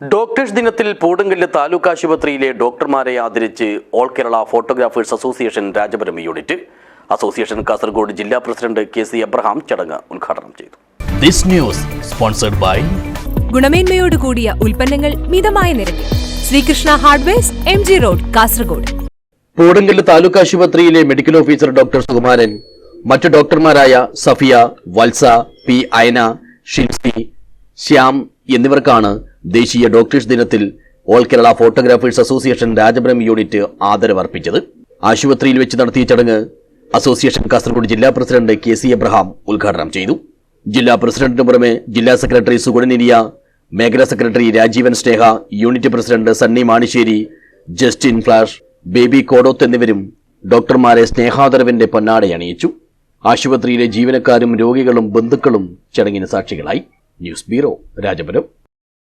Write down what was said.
Doctors ദിനത്തിൽ പൂടങ്കല്ല് താലൂക്ക് ആശുപത്രിയിലെ ഡോക്ടർമാരെ ആദരിച്ച് all Kerala photographers association Rajapuram unit association Kasaragod ജില്ലാ പ്രസിഡന്റ് കെ സി എബ്രഹാം ചടങ്ങ് ഉദ്ഘാടനം ചെയ്തു. This news sponsored by ഗുണമേന്മയോട് കൂടിയ ഉൽപ്പന്നങ്ങൾ മിതമായ നിരക്കിൽ. Srikrishna hardwares M G road Kasaragod. Poodamkallu taluk ആശുപത്രിയിലെ മെഡിക്കൽ ഓഫീസർ ഡോക്ടർ സുകുമാരൻ മറ്റു ഡോക്ടർമാരായ സഫിയ വത്സ പി അയന ഷിൻസി ശ്യാം എന്നിവർക്കാണ് ദേശീയ ഡോക്ടേഴ്സ് ദിനത്തിൽ all Kerala photographers association Rajapuram unit ആദരവർപ്പിച്ചത്. ആശുപത്രിയിൽ വെച്ച് നടത്തിയ ചടങ്ങ് അസോസിയേഷൻ കാസർഗോഡ് ജില്ലാ പ്രസിഡന്റ് കെ സി എബ്രഹാം ഉദ്ഘാടനം ചെയ്തു. ജില്ലാ പ്രസിഡന്റിന് പുറമെ ജില്ലാ സെക്രട്ടറി സുഗുണനിരിയ മേഖലാ secretary Rajeevan Sneha unit president Sunny Manissery Justin flash Baby Kodoth എന്നിവരും ഡോക്ടർമാരെ സ്നേഹാദരവിന്റെ പൊന്നാടയണിയിച്ചു ആശുപത്രിയിലെ ജീവനക്കാരും രോഗികളും ബന്ധുക്കളും ചടങ്ങിന് സാക്ഷികളായി. News bureau Rajapuram